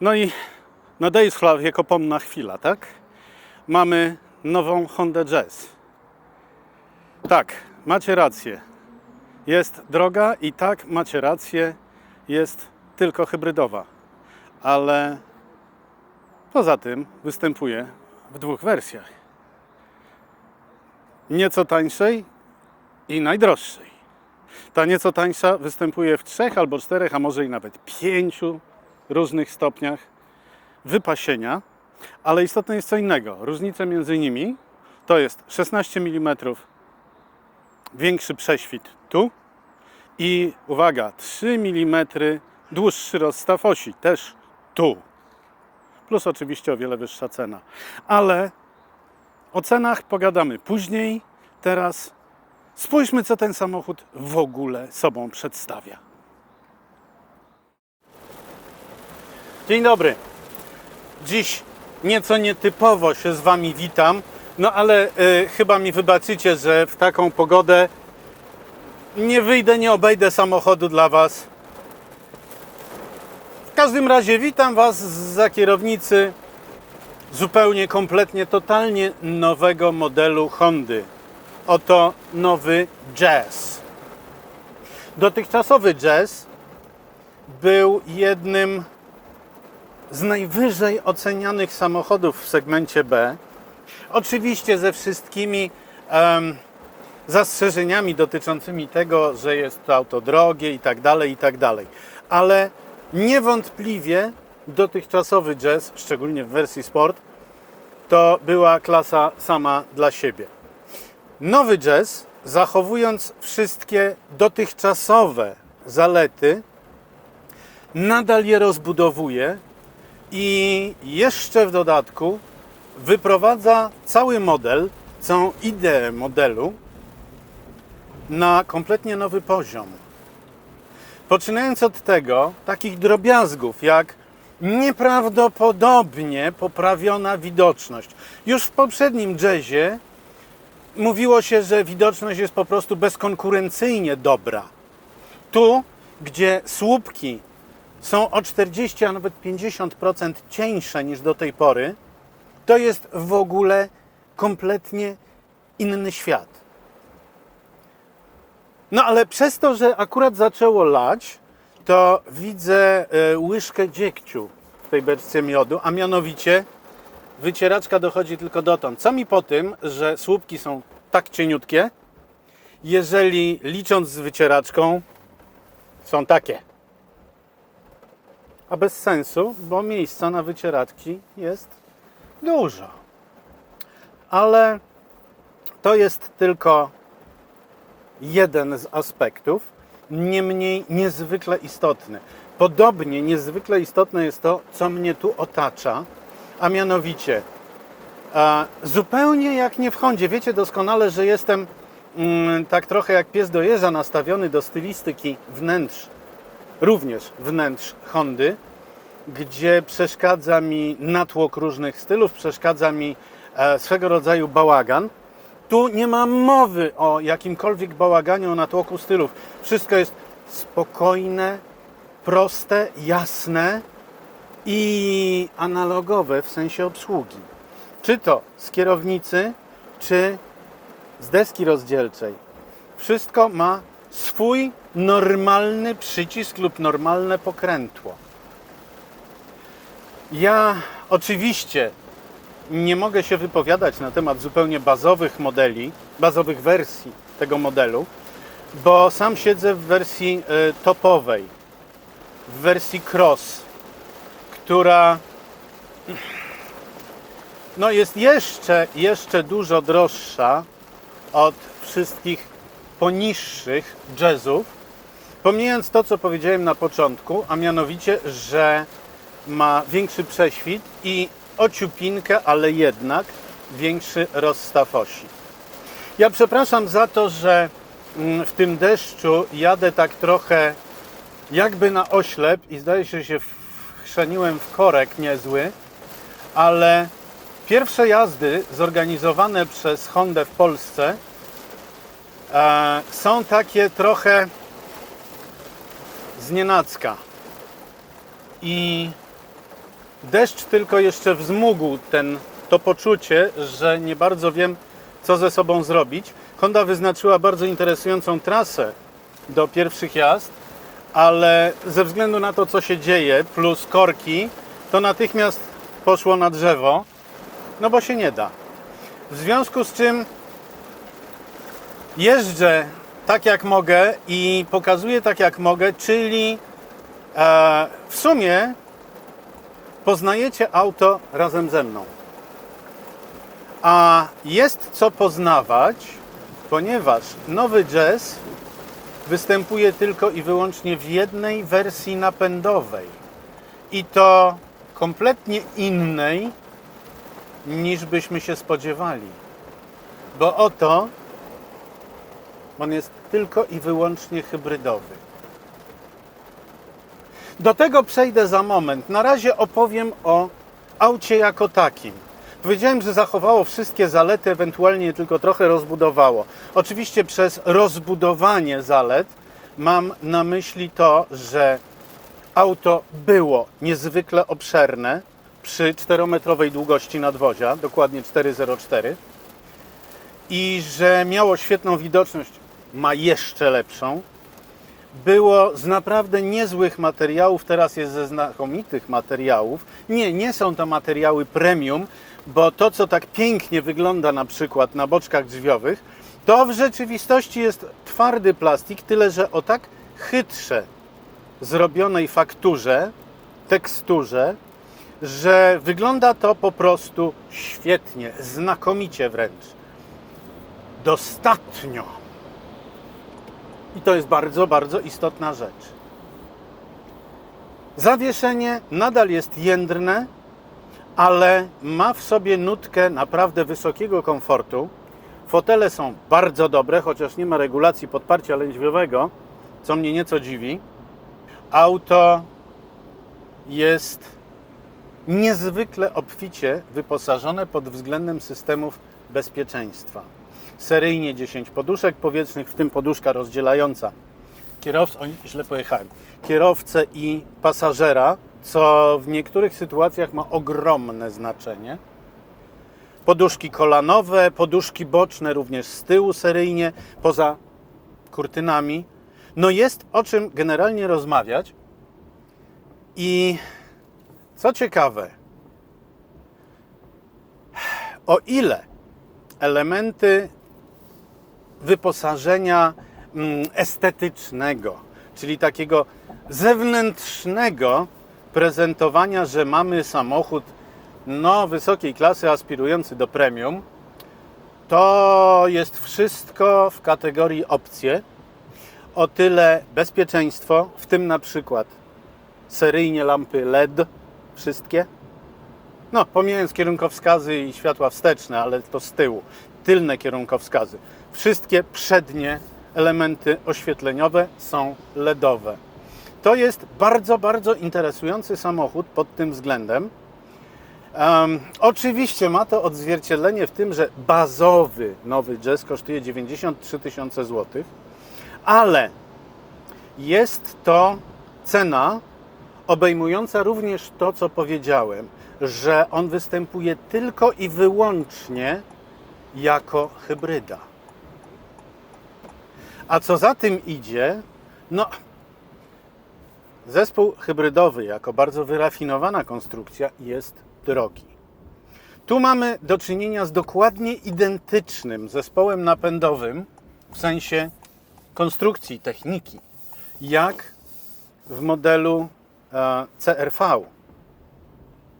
No i nadejszła wiekopomna chwila, tak? Mamy nową Honda Jazz. Tak, macie rację. Jest droga i tak, macie rację, jest tylko hybrydowa. Ale poza tym występuje w dwóch wersjach. Nieco tańszej i najdroższej. Ta nieco tańsza występuje w trzech albo czterech, a może i nawet pięciu różnych stopniach wypasienia, ale istotne jest co innego. Różnica między nimi to jest 16 mm większy prześwit tu i uwaga, 3 mm dłuższy rozstaw osi też tu. Plus oczywiście o wiele wyższa cena. Ale o cenach pogadamy później. Teraz spójrzmy, co ten samochód w ogóle sobą przedstawia. Dzień dobry. Dziś nieco nietypowo się z Wami witam, no ale y, chyba mi wybaczycie, że w taką pogodę nie wyjdę, nie obejdę samochodu dla Was. W każdym razie witam Was za kierownicy zupełnie, kompletnie, totalnie nowego modelu Hondy. Oto nowy Jazz. Dotychczasowy Jazz był jednym z najwyżej ocenianych samochodów w segmencie B. Oczywiście ze wszystkimi em, zastrzeżeniami dotyczącymi tego, że jest to auto drogie i tak dalej, i tak dalej. Ale niewątpliwie dotychczasowy jazz, szczególnie w wersji sport, to była klasa sama dla siebie. Nowy jazz, zachowując wszystkie dotychczasowe zalety, nadal je rozbudowuje i jeszcze w dodatku wyprowadza cały model, całą ideę modelu na kompletnie nowy poziom. Poczynając od tego, takich drobiazgów jak nieprawdopodobnie poprawiona widoczność. Już w poprzednim jazzie mówiło się, że widoczność jest po prostu bezkonkurencyjnie dobra. Tu, gdzie słupki są o 40, a nawet 50% cieńsze niż do tej pory, to jest w ogóle kompletnie inny świat. No ale przez to, że akurat zaczęło lać, to widzę e, łyżkę dziegciu w tej beczce miodu, a mianowicie wycieraczka dochodzi tylko dotąd. Co mi po tym, że słupki są tak cieniutkie, jeżeli licząc z wycieraczką są takie. A bez sensu, bo miejsca na wycieraczki jest dużo. Ale to jest tylko jeden z aspektów, niemniej niezwykle istotny. Podobnie niezwykle istotne jest to, co mnie tu otacza, a mianowicie a, zupełnie jak nie w Hondzie. Wiecie doskonale, że jestem mm, tak trochę jak pies do jeża nastawiony do stylistyki wnętrz, również wnętrz Hondy, gdzie przeszkadza mi natłok różnych stylów, przeszkadza mi e, swego rodzaju bałagan. Tu nie ma mowy o jakimkolwiek bałaganie, o natłoku stylów. Wszystko jest spokojne, proste, jasne i analogowe w sensie obsługi. Czy to z kierownicy, czy z deski rozdzielczej. Wszystko ma swój normalny przycisk lub normalne pokrętło. Ja oczywiście nie mogę się wypowiadać na temat zupełnie bazowych modeli, bazowych wersji tego modelu, bo sam siedzę w wersji e, topowej, w wersji cross, która no jest jeszcze, jeszcze dużo droższa od wszystkich poniższych jazzów. Pomijając to, co powiedziałem na początku, a mianowicie, że ma większy prześwit i ociupinkę, ale jednak większy rozstaw osi. Ja przepraszam za to, że mm, w tym deszczu jadę tak trochę jakby na oślep i zdaje się, że się wchrzeniłem w korek niezły, ale pierwsze jazdy zorganizowane przez Hondę w Polsce są takie trochę znienacka. I Deszcz tylko jeszcze wzmógł ten, to poczucie, że nie bardzo wiem, co ze sobą zrobić. Honda wyznaczyła bardzo interesującą trasę do pierwszych jazd, ale ze względu na to, co się dzieje, plus korki, to natychmiast poszło na drzewo, no bo się nie da. W związku z czym jeżdżę tak jak mogę i pokazuję tak jak mogę, czyli e, w sumie poznajecie auto razem ze mną. A jest co poznawać, ponieważ nowy jazz występuje tylko i wyłącznie w jednej wersji napędowej. I to kompletnie innej niż byśmy się spodziewali. Bo oto on jest tylko i wyłącznie hybrydowy. Do tego przejdę za moment. Na razie opowiem o aucie jako takim. Powiedziałem, że zachowało wszystkie zalety, ewentualnie tylko trochę rozbudowało. Oczywiście przez rozbudowanie zalet mam na myśli to, że auto było niezwykle obszerne przy 4-metrowej długości nadwozia, dokładnie 4,04 i że miało świetną widoczność, ma jeszcze lepszą. Było z naprawdę niezłych materiałów, teraz jest ze znakomitych materiałów. Nie, nie są to materiały premium, bo to, co tak pięknie wygląda na przykład na boczkach drzwiowych, to w rzeczywistości jest twardy plastik, tyle że o tak chytrze zrobionej fakturze, teksturze, że wygląda to po prostu świetnie, znakomicie wręcz. Dostatnio. I to jest bardzo, bardzo istotna rzecz. Zawieszenie nadal jest jędrne, ale ma w sobie nutkę naprawdę wysokiego komfortu. Fotele są bardzo dobre, chociaż nie ma regulacji podparcia lędźwiowego, co mnie nieco dziwi. Auto jest niezwykle obficie wyposażone pod względem systemów bezpieczeństwa. Seryjnie 10 poduszek powietrznych, w tym poduszka rozdzielająca kierowcę, źle pojechałem, kierowcę i pasażera, co w niektórych sytuacjach ma ogromne znaczenie. Poduszki kolanowe, poduszki boczne również z tyłu seryjnie, poza kurtynami. No jest o czym generalnie rozmawiać. I co ciekawe, o ile elementy wyposażenia mm, estetycznego, czyli takiego zewnętrznego prezentowania, że mamy samochód no, wysokiej klasy aspirujący do premium, to jest wszystko w kategorii opcje. O tyle bezpieczeństwo, w tym na przykład seryjnie lampy LED, wszystkie. No, pomijając kierunkowskazy i światła wsteczne, ale to z tyłu. Tylne kierunkowskazy. Wszystkie przednie elementy oświetleniowe są LEDowe. To jest bardzo, bardzo interesujący samochód pod tym względem. Um, oczywiście ma to odzwierciedlenie w tym, że bazowy nowy Jazz kosztuje 93 tysiące złotych, ale jest to cena obejmująca również to, co powiedziałem, że on występuje tylko i wyłącznie jako hybryda. A co za tym idzie, no, zespół hybrydowy jako bardzo wyrafinowana konstrukcja jest drogi. Tu mamy do czynienia z dokładnie identycznym zespołem napędowym w sensie konstrukcji, techniki, jak w modelu e, CRV,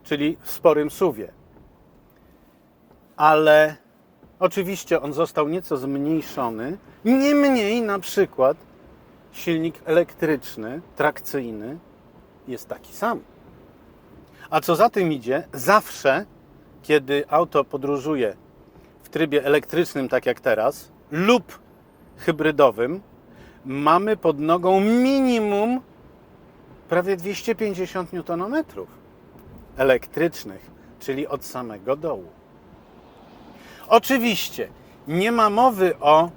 czyli w sporym suwie. Ale oczywiście on został nieco zmniejszony. Niemniej na przykład silnik elektryczny, trakcyjny jest taki sam. A co za tym idzie, zawsze, kiedy auto podróżuje w trybie elektrycznym, tak jak teraz, lub hybrydowym, mamy pod nogą minimum prawie 250 Nm elektrycznych, czyli od samego dołu. Oczywiście nie ma mowy o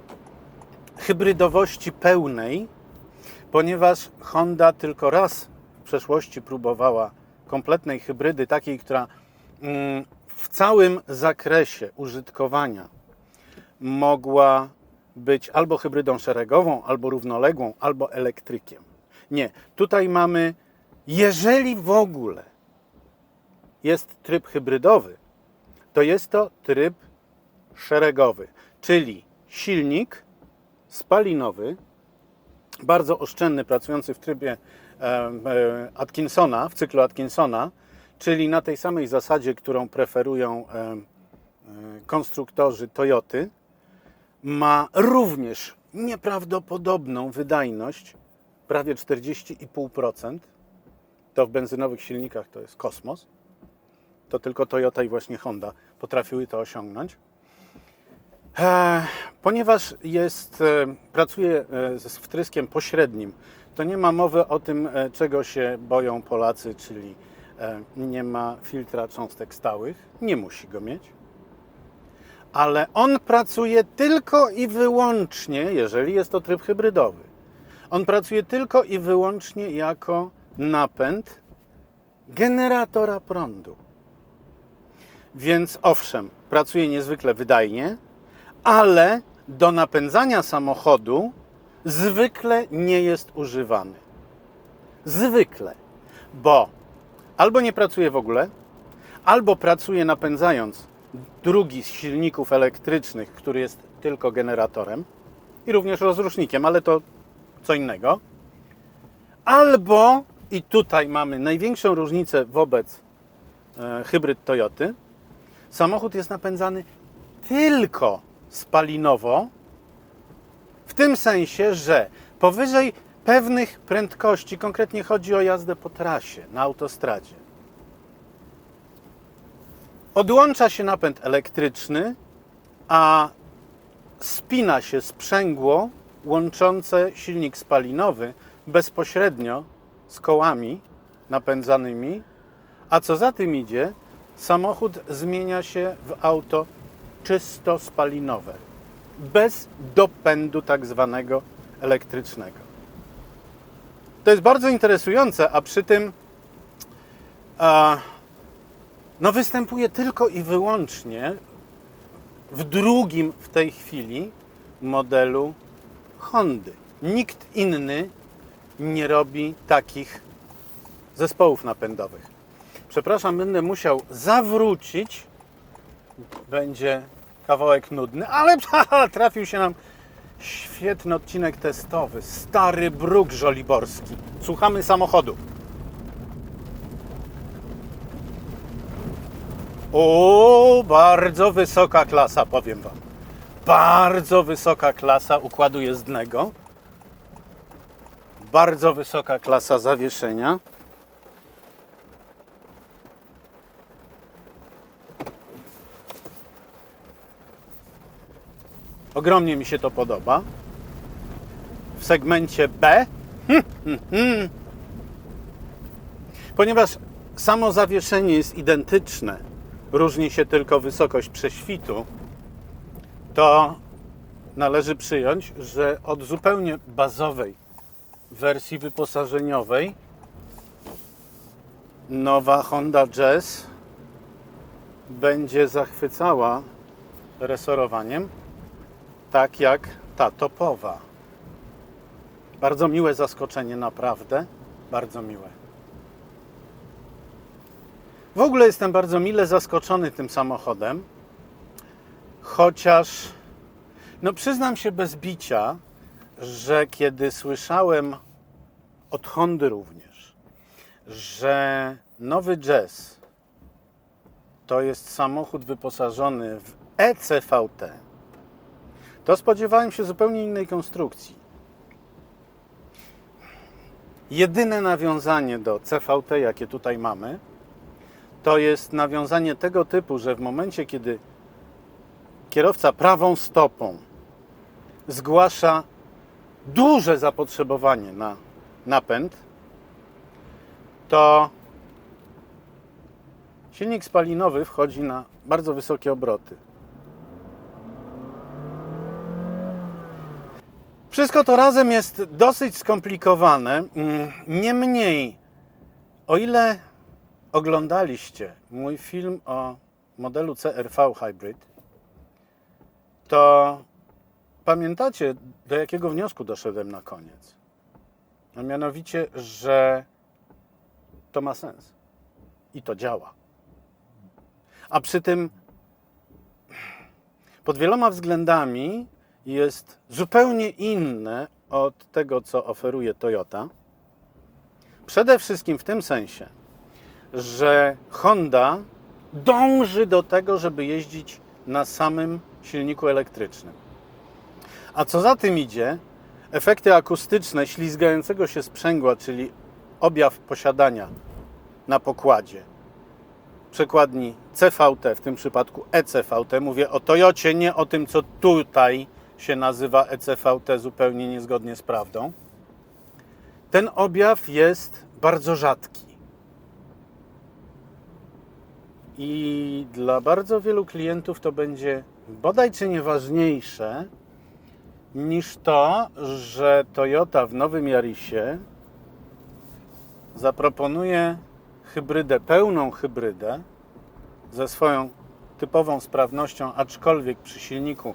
hybrydowości pełnej, ponieważ Honda tylko raz w przeszłości próbowała kompletnej hybrydy, takiej, która mm, w całym zakresie użytkowania mogła być albo hybrydą szeregową, albo równoległą, albo elektrykiem. Nie, tutaj mamy, jeżeli w ogóle jest tryb hybrydowy, to jest to tryb szeregowy, czyli silnik spalinowy, bardzo oszczędny, pracujący w trybie e, Atkinsona, w cyklu Atkinsona, czyli na tej samej zasadzie, którą preferują e, konstruktorzy Toyoty, ma również nieprawdopodobną wydajność, prawie 40,5%. To w benzynowych silnikach to jest kosmos. To tylko Toyota i właśnie Honda potrafiły to osiągnąć. E, Ponieważ jest, e, pracuje e, z wtryskiem pośrednim, to nie ma mowy o tym, czego się boją Polacy, czyli nie ma filtra cząstek stałych. Nie musi go mieć. Ale on pracuje tylko i wyłącznie, jeżeli jest to tryb hybrydowy. On pracuje tylko i wyłącznie jako napęd generatora prądu. Więc owszem, pracuje niezwykle wydajnie, ale do napędzania samochodu zwykle nie jest używany. Zwykle, bo albo nie pracuje w ogóle, albo pracuje napędzając drugi z silników elektrycznych, który jest tylko generatorem i również rozrusznikiem, ale to co innego. Albo, i tutaj mamy największą różnicę wobec e, hybryd Toyoty, samochód jest napędzany tylko spalinowo, w tym sensie, że powyżej pewnych prędkości, konkretnie chodzi o jazdę po trasie, na autostradzie, odłącza się napęd elektryczny, a spina się sprzęgło łączące silnik spalinowy bezpośrednio z kołami napędzanymi, a co za tym idzie, samochód zmienia się w auto czysto spalinowe, bez dopędu tak zwanego elektrycznego. To jest bardzo interesujące, a przy tym a, no występuje tylko i wyłącznie w drugim w tej chwili modelu Hondy. Nikt inny nie robi takich zespołów napędowych. Przepraszam, będę musiał zawrócić. Będzie kawałek nudny, ale trafił się nam świetny odcinek testowy. Stary bruk żoliborski. Słuchamy samochodu. O, bardzo wysoka klasa, powiem Wam. Bardzo wysoka klasa układu jezdnego. Bardzo wysoka klasa zawieszenia. Ogromnie mi się to podoba. W segmencie B, ponieważ samo zawieszenie jest identyczne, różni się tylko wysokość prześwitu, to należy przyjąć, że od zupełnie bazowej wersji wyposażeniowej nowa Honda Jazz będzie zachwycała resorowaniem, tak jak ta topowa. Bardzo miłe zaskoczenie, naprawdę. Bardzo miłe. W ogóle jestem bardzo mile zaskoczony tym samochodem, chociaż, no przyznam się bez bicia, że kiedy słyszałem od Hondy również, że nowy Jazz to jest samochód wyposażony w ECVT, to spodziewałem się zupełnie innej konstrukcji. Jedyne nawiązanie do CVT, jakie tutaj mamy, to jest nawiązanie tego typu, że w momencie, kiedy kierowca prawą stopą zgłasza duże zapotrzebowanie na napęd, to silnik spalinowy wchodzi na bardzo wysokie obroty. Wszystko to razem jest dosyć skomplikowane. Mm, Niemniej, o ile oglądaliście mój film o modelu CRV Hybrid, to pamiętacie, do jakiego wniosku doszedłem na koniec. A mianowicie, że to ma sens i to działa. A przy tym pod wieloma względami jest zupełnie inne od tego, co oferuje Toyota. Przede wszystkim w tym sensie, że Honda dąży do tego, żeby jeździć na samym silniku elektrycznym. A co za tym idzie, efekty akustyczne ślizgającego się sprzęgła, czyli objaw posiadania na pokładzie przekładni CVT, w tym przypadku ECVT, mówię o Toyocie, nie o tym, co tutaj się nazywa ECVT, zupełnie niezgodnie z prawdą. Ten objaw jest bardzo rzadki. I dla bardzo wielu klientów to będzie bodaj czy nieważniejsze niż to, że Toyota w nowym Yarisie zaproponuje hybrydę, pełną hybrydę ze swoją typową sprawnością, aczkolwiek przy silniku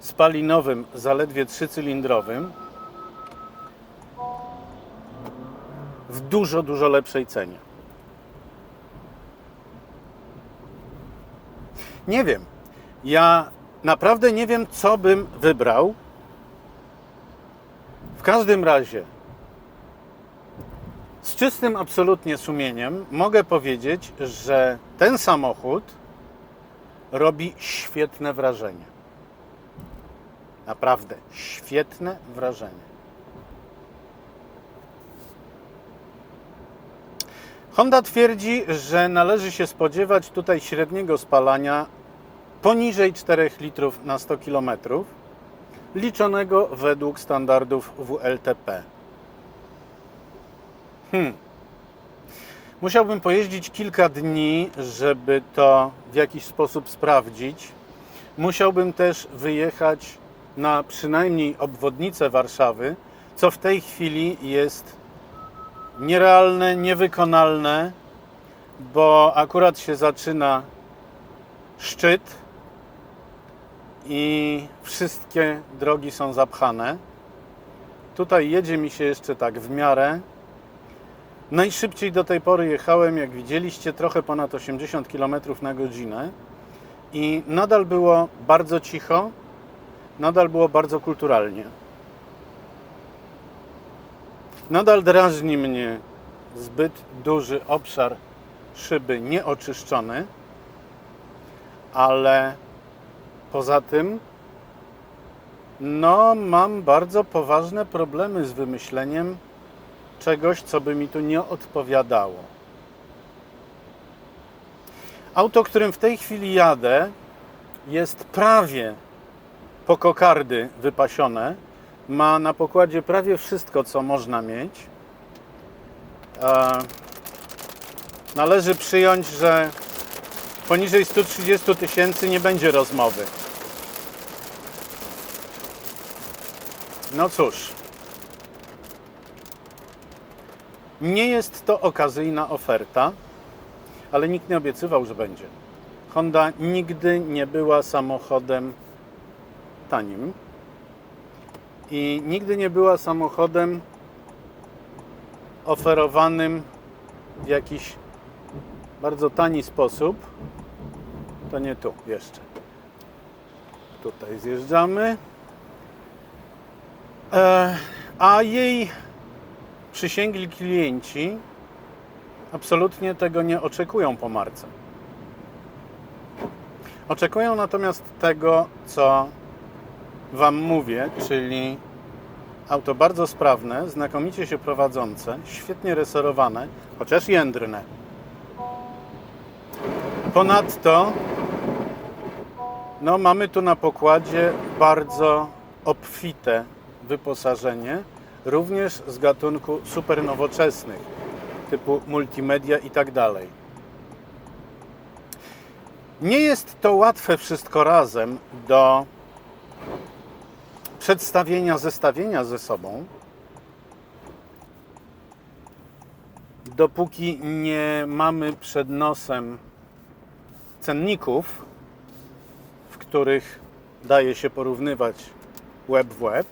spalinowym, zaledwie trzycylindrowym, w dużo, dużo lepszej cenie. Nie wiem. Ja naprawdę nie wiem, co bym wybrał. W każdym razie, z czystym absolutnie sumieniem mogę powiedzieć, że ten samochód robi świetne wrażenie. Naprawdę świetne wrażenie. Honda twierdzi, że należy się spodziewać tutaj średniego spalania poniżej 4 litrów na 100 km, liczonego według standardów WLTP. Hmm. Musiałbym pojeździć kilka dni, żeby to w jakiś sposób sprawdzić. Musiałbym też wyjechać na przynajmniej obwodnicę Warszawy, co w tej chwili jest nierealne, niewykonalne, bo akurat się zaczyna szczyt i wszystkie drogi są zapchane. Tutaj jedzie mi się jeszcze tak w miarę. Najszybciej do tej pory jechałem, jak widzieliście, trochę ponad 80 km na godzinę i nadal było bardzo cicho, nadal było bardzo kulturalnie. Nadal drażni mnie zbyt duży obszar szyby nieoczyszczony, ale poza tym no mam bardzo poważne problemy z wymyśleniem czegoś, co by mi tu nie odpowiadało. Auto, którym w tej chwili jadę, jest prawie po kokardy wypasione. Ma na pokładzie prawie wszystko, co można mieć. E, należy przyjąć, że poniżej 130 tysięcy nie będzie rozmowy. No cóż. Nie jest to okazyjna oferta, ale nikt nie obiecywał, że będzie. Honda nigdy nie była samochodem tanim i nigdy nie była samochodem oferowanym w jakiś bardzo tani sposób. To nie tu jeszcze. Tutaj zjeżdżamy. E, a jej przysięgli klienci absolutnie tego nie oczekują po marce. Oczekują natomiast tego, co Wam mówię, czyli auto bardzo sprawne, znakomicie się prowadzące, świetnie resorowane, chociaż jędrne. Ponadto no, mamy tu na pokładzie bardzo obfite wyposażenie, również z gatunku super nowoczesnych, typu multimedia i tak dalej. Nie jest to łatwe wszystko razem do przedstawienia, zestawienia ze sobą, dopóki nie mamy przed nosem cenników, w których daje się porównywać web w web,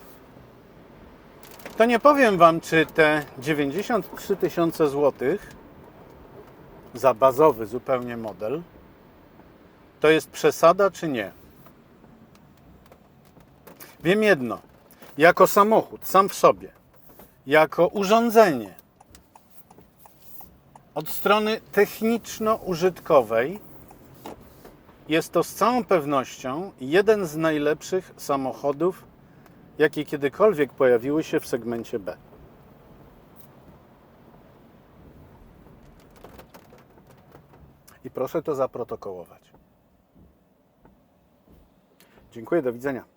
to nie powiem Wam, czy te 93 tysiące złotych za bazowy zupełnie model to jest przesada, czy nie. Wiem jedno, jako samochód sam w sobie, jako urządzenie, od strony techniczno-użytkowej jest to z całą pewnością jeden z najlepszych samochodów, jakie kiedykolwiek pojawiły się w segmencie B. I proszę to zaprotokołować. Dziękuję, do widzenia.